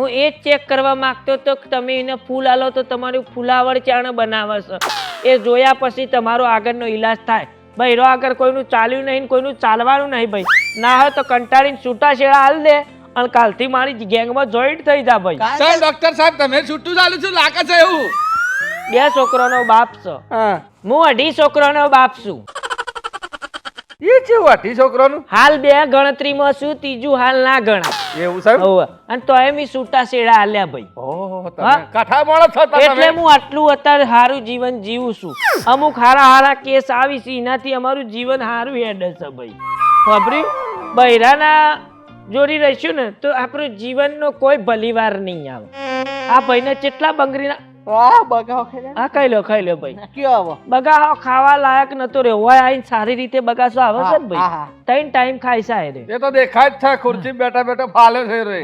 હું એ જ ચેક કરવા માંગતો હતો કે તમે એને ફૂલ આલો તો તમારું ફુલાવર ચાણ બનાવે એ જોયા પછી તમારો આગળનો ઈલાજ થાય. ભાઈ રો આગળ કોઈનું ચાલ્યું નહીં કોઈનું ચાલવાનું નહીં ભાઈ. ના હોય તો કંટાળીને છૂટા છેડા હાલ દે અને કાલથી મારી ગેંગમાં જોઈન્ટ થઈ જા ભાઈ. સર ડોક્ટર સાહેબ તમે છૂટું ચાલુ છું લાગે છે એવું. બે છોકરાનો બાપ છો. હું અઢી છોકરાનો બાપ છું. એ છે વાટી છોકરાનું? હાલ બે ગણતરીમાં છું ત્રીજું હાલ ના ગણા એવું સાહેબ હોવે. અને તો એમ છૂટા છેડા હાલ્યા ભાઈ. ઓહો તમે કાઠા માણસ છો એટલે હું આટલું અત્યારે સારું જીવન જીવું છું. અમુક હારા હારા કેસ આવી છે એનાથી અમારું જીવન સારું હેડ છે ભાઈ. ખબર્યું બૈરાના જોડી રહીશું ને તો આપણું જીવનનો કોઈ ભલીવાર નહીં આવે. આ ભાઈને કેટલા બંગરીના આ બગાવ આ ખાઈ લો ખાઈ લો ભાઈ. કયો આવો. બગા ખાવા લાયક નતો રે હોય આઈને સારી રીતે બગાસો આવે છે ને ભાઈ. ત્રણ ટાઈમ ખાઈ સાય રે એ તો દેખાય જ છે ખુરશી બેઠા બેઠા ફાલે છે રે.